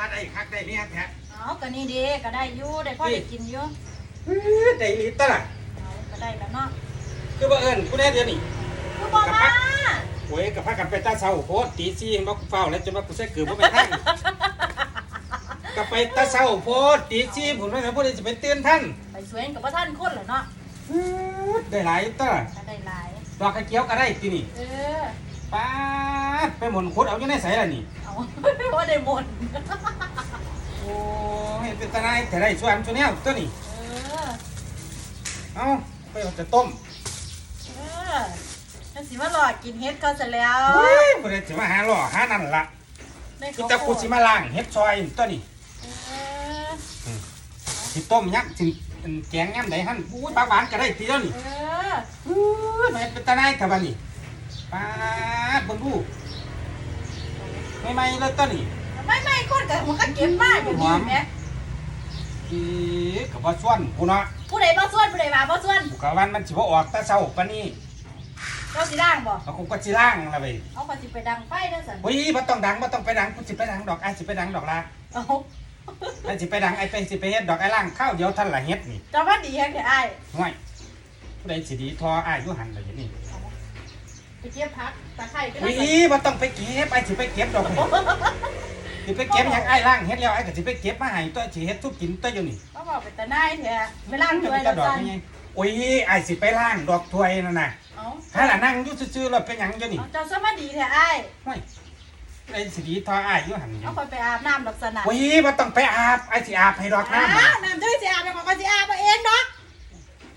าได้คักได้เนี่ยแท้เอาก็นี่เด้ก็ได้อยู่ได้พ่อได้กินอยู่เอ้ยได้ลิตรล่ะเอาก็ได้แล้วเนาะคือบ่เอิ้นผู้ใดเดี๋ยวนี้คือบอกมาโอ้ยกับพากันไปตาเช้าโพดตีซี่บ่เฝ้าแล้วจะมากูใส่กือบ่ไปทันก็ไปตาเช้าโพดตีซี่ผมว่าผู้ใดสิไปเตือนท่านไปสวยกับพ่อท่านคนเหรอเนาะได้หลายตรก็ได้หลายดอกกระเจียวก็ได้ทีนี่เออป๊าดไปหมุนคุดเอาอยู่ในไสล่ะนี่ เอาว่าได้หมดโอ้ยเป็นตาไหนายแต่ได้ส่วนตัวเนี้ยตัวนี้เออเอ้าไปเอาจะต้มเออนั่นสิมาหลอดกินเฮ็ดก็เสร็จแล้วเฮ้ยผู้ใดสิมาหาล่อหานั่นล่ะได้กูจะกูสิมาล้างเฮ็ดซอยตัวนี้เออสิต้มยักษ์สิแกงยำไหนหั่นอู้ยปลาหวานก็ได้ทีเดียวนี่เอออู้ยแม่นเป็นตาไหนายแต่บัดนี้ป๊าดเบิ่งดู ไม่ไม่ๆเลยตัวนี้ไม่ไม่คนกับมันก็เก็บมากอยู่ดีแหมอีก็บ่ส่วนกูเนาะผู้ใดบ่ส่วนผู้ใดมาบ่ส่วนกูกะวันมันสิบ่ออกแต่เช้าปานนี้เจ้าสิด่างบ่เอากูก็สิล้างละเว้ยเอาก็สิไปดังไฟเด้อสันเฮ้ยบ่ต้องดังบ่ต้องไปดังกูสิไปดังดอกไอ้ายสิไปดังดอกลาเอาไอ้ายสิไปดังไอ้ไปสิไปเฮ็ดดอกไอ้ล่างข้าวเดียวท่านละเฮ็ดนี่จะว่าดีแฮงเด้ออ้ายห่วยผู้ใดสิดีทออ้ายอยู่หันเลยอย่างนี้ ไปเก็บผักตะไคร้ก็เฮ้ได้ยบ่ต้องไปเก็บไอ้ายสิไปเก็บดอกนี่สิไปเก็บหยังไอ้ายล่างเฮ็ดแล้วไอ้ายก็สิไปเก็บมาให้ตัวสิเฮ็ดทุกกินตัวอยู่นี่ก็บอกเป็นตะนายแท้ไปล้างจะถ้วไปยจะแล้วดอกสันยังไงโอ้ยไอ้ายสิไปล้างดอกถ้วยนั่นน่ะเอาถ้าล่ะนั่งอยู่ซื่อๆแล้วเป็นหยังอยู่นี่เอาเจ้าสมาดีแท้อ้ายห่วยผู้ใดสิดีทออ้ายอยู่หันนี่เอาคนไปอาบน้ำดอกสนั่นโอ้ยบ่ต้องไปอาบไอ้ายสิอาบให้ดอกอ้าน้ำวน้ำจะไม่สิอาบเดี๋ยวก็สิอาบเอาเองดอก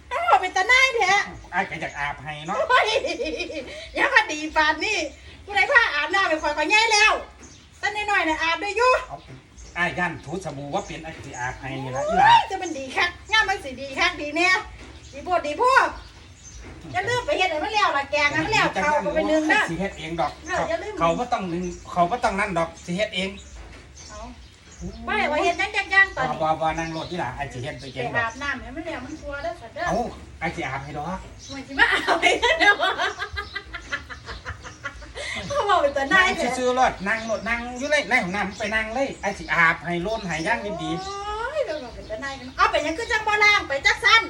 เอาบอกเป็นตะนายแท้ ไอ้ายก็อยากอาบให้เนาะ โอ้ยอยังมาดีปานนี่ผู้ใดพาอาบน้ำไปคอยก็ง่ายแล้วตั้งน้อยๆน่ะอาบได้อยู่เอาไอ้ายยันถูสบู่ว่าเป็นไอ้ายสิอาบให้นี่ล่ะอีโอ้หล่ะยจะเป็นดีคักงามมันสิดีคักดีเนี่ยดีโพดดีพวกจะลืมไปเฮ็ดให้มันแล้วล่ะแกงให้มันแล้วเขาก็ไปนึ่งนะ สิเฮ็ดเองดอก เอออย่าลืม เขาก็ต้องนึงเขาก็ต้องนั่นดอกสิเฮ็ดเองเอาไม่ว่าเฮ็ดจังจังๆตอนบ่นี้บ่บ่นั่งรถที่ล่ะไอ้สิเฮ็ดไปไปเองดออากบน้ำให้มันแล้วมันกลัวแล้วสัตว์เด้อ เอ้า ไอ้สิอาบให้ดอกมันสิมาอาบให้เด้อเขาบอกเป็นตาหน้านั่งแท้ซื่อๆรถนั่งรถนั่งอยู่เลยในห้องน้ำไปนั่งเลยไอ้สิอาบให้โล้นให้ย่างดีๆ โอ้ยเราบอกเป็นตาหน้ากันเอาไปยังคือจังบ่ล่างไปจักสั้น